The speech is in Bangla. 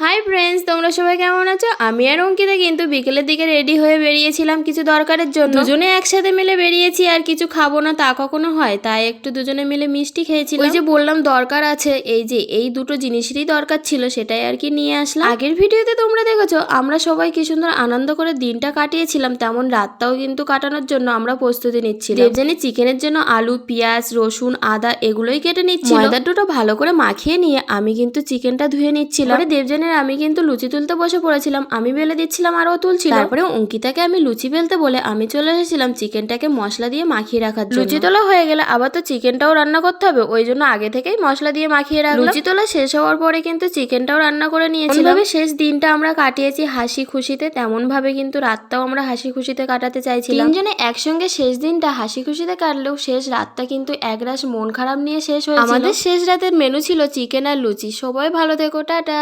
হাই ফ্রেন্ডস তোমরা সবাই কেমন আছো? আমি আর অঙ্কিতা কিন্তু বিকেলের দিকে রেডি হয়ে বেরিয়েছিলাম কিছু দরকারের জন্য। দুজনে একসাথে মিলে বেরিয়েছি, আর কিছু খাব না তা কখনো হয়। তাই একটু দুজনে মিলে মিষ্টি খেয়েছিলাম। ওই যে বললাম দরকার আছে, এই যে এই দুটো জিনিসেরই দরকার ছিল, সেটাই আর কি নিয়ে আসলাম। আগের ভিডিওতে তোমরা দেখেছ, আমরা সবাই কি সুন্দর আনন্দ করে দিনটা কাটিয়েছিলাম, তেমন রাতটাও কিন্তু কাটানোর জন্য আমরা প্রস্তুতি নিচ্ছিলাম। দেবজানি চিকেনের জন্য আলু, পেঁয়াজ, রসুন, আদা, এগুলোই কেটে নিচ্ছি ময়দার দুটো ভালো করে মাখিয়ে নিয়ে আমি কিন্তু চিকেনটা ধুয়ে নিচ্ছিলাম। পরে দেবজানের আমি কিন্তু লুচি তুলতে বসে পড়েছিলাম। আমি বেলে দিচ্ছিলাম আর ও তুলছিল। তারপরে অঙ্কিতাকে আমি লুচি বেলতে বলে আমি চলে এসেছিলাম চিকেনটাকে মশলা দিয়ে মাখিয়ে রাখার জন্য। লুচি তোলা হয়ে গেলে আবার তো চিকেনটাও রান্না করতে হবে। ওই জন্য আগে থেকেই মশলা দিয়ে মাখিয়ে রাখলাম। লুচি তোলা শেষ হওয়ার পরে কিন্তু চিকেনটাও রান্না করে নিয়েছিলাম। এভাবে শেষ দিনটা আমরা কাটিয়েছি হাসি খুশিতে। তেমন ভাবে কিন্তু রাতটাও আমরা হাসি খুশিতে কাটাতে চাইছিলাম। তিনজনে একসঙ্গে শেষ দিনটা হাসি খুশিতে কাটলেও শেষ রাতটা কিন্তু একরাশ মন খারাপ নিয়ে শেষ হয়েছিল। আমাদের শেষ রাতের মেনু ছিল চিকেন আর লুচি। সবাই ভালো থেকো টাটা।